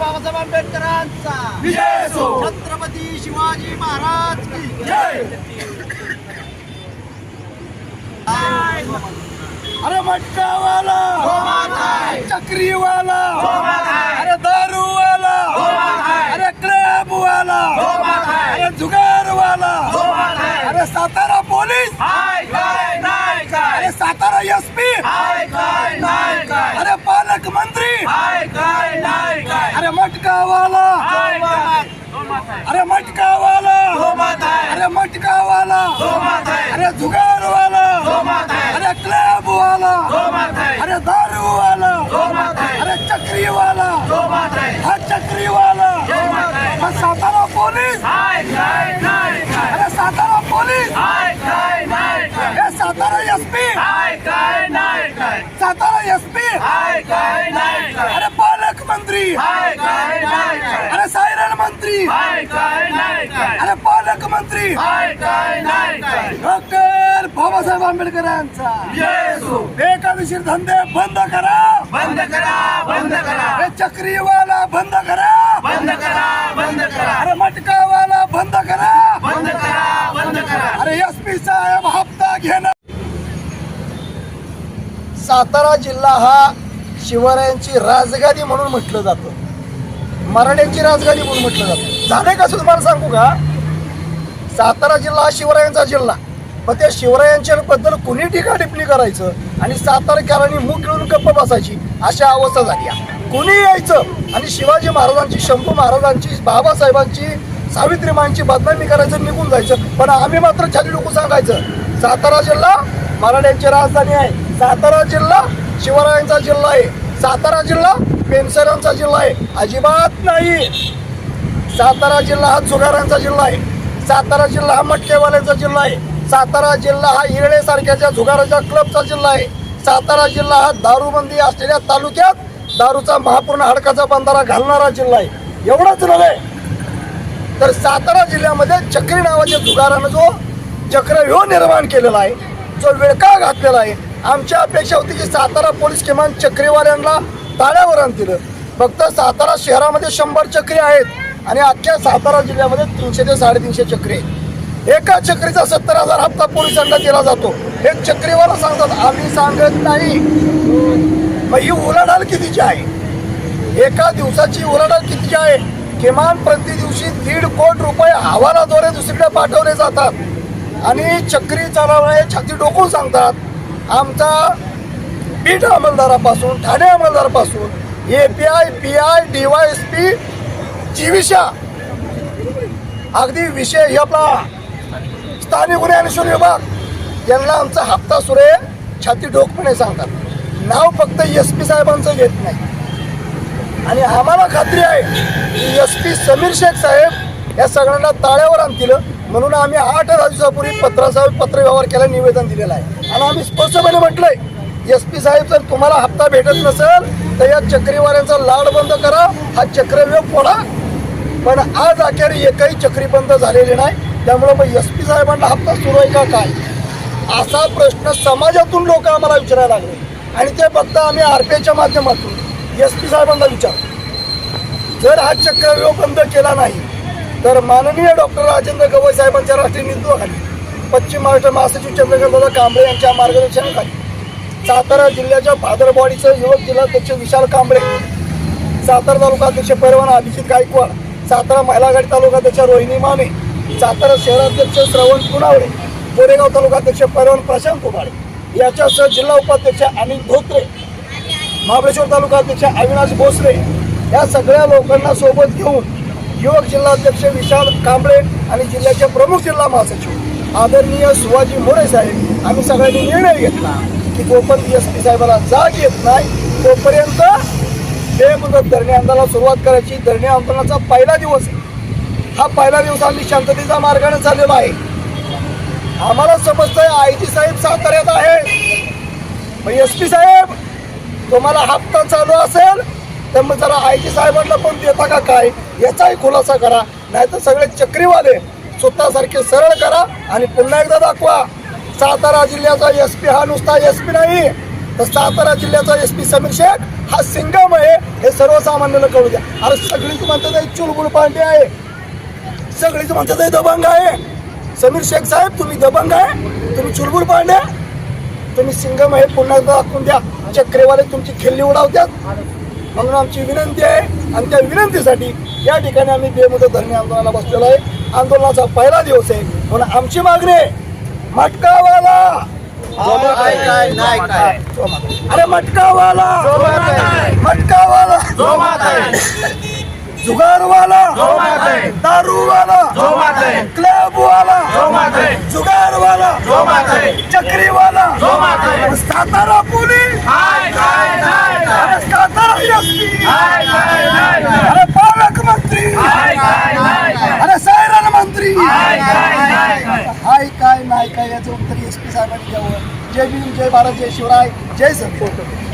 बाबासाहेब आंबेडकरांचा. विजय असो छत्रपती शिवाजी महाराज की जय! अरे मटकावाला! चक्रीवाला! अरे दारूवाला! अरे क्लबवाला! अरे जुगारवाला! अरे सातारा पोलीस अरे सातारा एस पी अरे पालकमंत्री अरे मटकावाला अरे मटकावाला. अरे मटकावाला. अरे जुगारवाला. अरे क्लबवाला. अरे दारूवाला. अरे चक्रीवाला. हा चक्रीवाला हा सातारा पोलीस अरे सातारा पोलीस हे Satara S P Satara S P अरे पालकमंत्री अरे सायरन मंत्री अरे पालकमंत्री डॉक्टर बाबासाहेब आंबेडकरांचा. बेकायदेशीर धंदे बंद करा. बंद करा बंद करा. हे चक्रीवाला बंद करा. बंद करा बंद करा. अरे मटकावाला बंद करा. बंद करा बंद करा. अरे एस पी साहेब हप्ता घेणं. सातारा जिल्हा हा शिवरायांची राजगादी म्हणून म्हटलं जातं. मराठ्यांची राजगादी म्हणून म्हटलं जातं. झालंय कसं तुम्हाला सांगू का? सातारा जिल्हा हा शिवरायांचा जिल्हा. मग त्या शिवरायांच्याबद्दल कुणी टीका टिप्पणी करायचं? आणि सातारकरांनी मुख घेऊन गप्प बसायची अशा अवस्था झाली आहे. कुणी यायचं? आणि शिवाजी महाराजांची शंभू महाराजांची बाबासाहेबांची सावित्रीमांची बदनामी करायचं निघून जायचं. पण आम्ही मात्र छाती लोक सांगायचं. सातारा जिल्हा मराठ्यांची राजधानी आहे. सातारा जिल्हा शिवरायांचा जिल्हा आहे. सातारा जिल्हा पेनसरांचा जिल्हा आहे. अजिबात नाही. सातारा जिल्हा हा जुगारांचा जिल्हा आहे. सातारा जिल्हा हा मटकेवाल्याचा जिल्हा आहे. सातारा जिल्हा हा इरळे झुगाराच्या क्लबचा जिल्हा आहे. सातारा जिल्हा हा दारूबंदी असलेल्या तालुक्यात दारूचा महापूर्ण हडकाचा बंधारा घालणारा जिल्हा आहे. एवढंच नव्हे तर सातारा जिल्ह्यामध्ये चक्री नावाच्या जुगारानं जो चक्रव्यूह निर्माण केलेला आहे जो विळका घातलेला आहे आमची अपेक्षा होती की सातारा पोलीस किमान चक्रीवाल्यांना ताळ्यावर आणतील. फक्त सातारा शहरामध्ये शंभर चक्री आहेत. आणि अख्ख्या सातारा जिल्ह्यामध्ये तीनशे ते साडेतीनशे चक्री. एका चक्रीचा सत्तर हजार हप्ता पोलिसांना दिला जातो. हे चक्रीवाला सांगतात आम्ही सांगत नाही. मग ही उलाढाल कितीची आहे? एका दिवसाची उलाढाल कितीची आहे? किमान प्रति दिवशी दीड कोट रुपये हवालाद्वारे दुसरीकडे पाठवले जातात. आणि चक्री चालवणारे छाती डोकून सांगतात आमचा बीट अंमलदारापासून Thane अंमलदारापासून A P I P I D Y S P Jivisha अगदी विषय हे आपला स्थानिक गुन्हे अन्वेषण विभाग यांना आमचा हप्ता सुरे छाती डोकपणे सांगतात. नाव फक्त एस पी साहेबांचं घेत नाही. आणि आम्हाला खात्री आहे की एस पी समीर शेख साहेब या सगळ्यांना ताळ्यावर आणतील. म्हणून आम्ही आठ दिवसापूर्वी पत्रासह पत्रव्यवहार केला निवेदन दिलेलं आहे. आणि आम्ही स्पष्टपणे म्हटलंय एस पी साहेब जर तुम्हाला हप्ता भेटत नसेल तर या चक्रीवाऱ्यांचा लाड बंद करा. हा चक्रव्यूह फोडा. पण आज अखेर एकही चक्री बंद झालेली नाही. त्यामुळे मग एस पी साहेबांना हप्ता सुरू आहे का काय? असा प्रश्न समाजातून लोक आम्हाला विचारायला लागले. आणि ते फक्त आम्ही आर पी आयच्या माध्यमातून एस पी साहेबांना विचार जर हा चक्रव्यूह बंद केला नाही तर माननीय डॉक्टर राजेंद्र गवई साहेबांच्या राष्ट्रीय नेतृत्वाखाली पश्चिम महाराष्ट्र महासचिव चंद्रकांतदादा कांबळे यांच्या मार्गदर्शनाखाली सातारा जिल्ह्याच्या भादरवाडीचं युवक जिल्हाध्यक्ष विशाल कांबळे सातारा तालुका अध्यक्ष परवाना अभिजित गायकवाड सातारा मैलागड तालुकाध्यक्ष रोहिणी माने सातारा शहराध्यक्ष श्रवण पुनावळे कोरेगाव तालुकाध्यक्ष परवान प्रशांत कुमारे याच्यासह जिल्हा उपाध्यक्ष अनिल धोत्रे महाबळेश्वर तालुकाध्यक्ष अविनाश भोसले या सगळ्या लोकांना सोबत घेऊन युवक जिल्हाध्यक्ष विशाल कांबळे आणि जिल्ह्याचे प्रमुख जिल्हा महासचिव आदरणीय शिवाजी मोरे साहेब आम्ही सगळ्यांनी निर्णय घेतला की जोपर्यंत एस पी साहेबाला जाग येत नाही तोपर्यंत बेमुदत धरणे आंदोलनाला सुरुवात करायची. धरणे आंदोलनाचा पहिला दिवस हा पहिला दिवस आम्ही शांततेचा मार्गाने चाललेला आहे. आम्हाला समजतंय आय जी साहेब साताऱ्यात आहे. एस पी साहेब तुम्हाला हप्ता चालू असेल तर मग जरा आय जी साहेबांना पण देता का काय? याचाही खुलासा करा. नाहीतर सगळे चक्रीवाले स्वतःसारखे सरळ करा आणि पुन्हा एकदा दाखवा. सातारा जिल्ह्याचा एस पी हा नुसता एस पी नाही. तर सातारा जिल्ह्याचा एस पी समीर शेख हा सिंगम आहे हे सर्वसामान्याला कळू द्या. अरे सगळीच म्हणतात आहे चुलबुल पांडे आहे. सगळीच म्हणतात दबंग आहे. समीर शेख साहेब तुम्ही दबंग आहे. तुम्ही चुलबुल पांडे तुम्ही सिंगम आहे पुन्हा दाखवून द्या. चक्रेवाले तुमची खिल्ली उडावतात. म्हणून आमची विनंती आहे आणि त्या विनंतीसाठी या ठिकाणी आम्ही बेमुदत धरणे आंदोलनाला बसलेलो आहे. आंदोलनाचा पहिला दिवस आहे. म्हणून आमची मागणी आहे मटकावाला! काय काय नाही काय. अरे मटकावाला. मटकावाला. जुगारवाला. दारूवाला. क्लबवाला. जुगारवाला. चक्रीवाला. सातारा पोलीस सातारा एसपी हाय काय नाही काय अरे पालकमंत्री हाय काय नाही काय अरे सायरन मंत्री. हाय काय नाही काय याचं एस पी साहेबांनी द्यावं जय भीम जय भारत जय शिवराय जय संत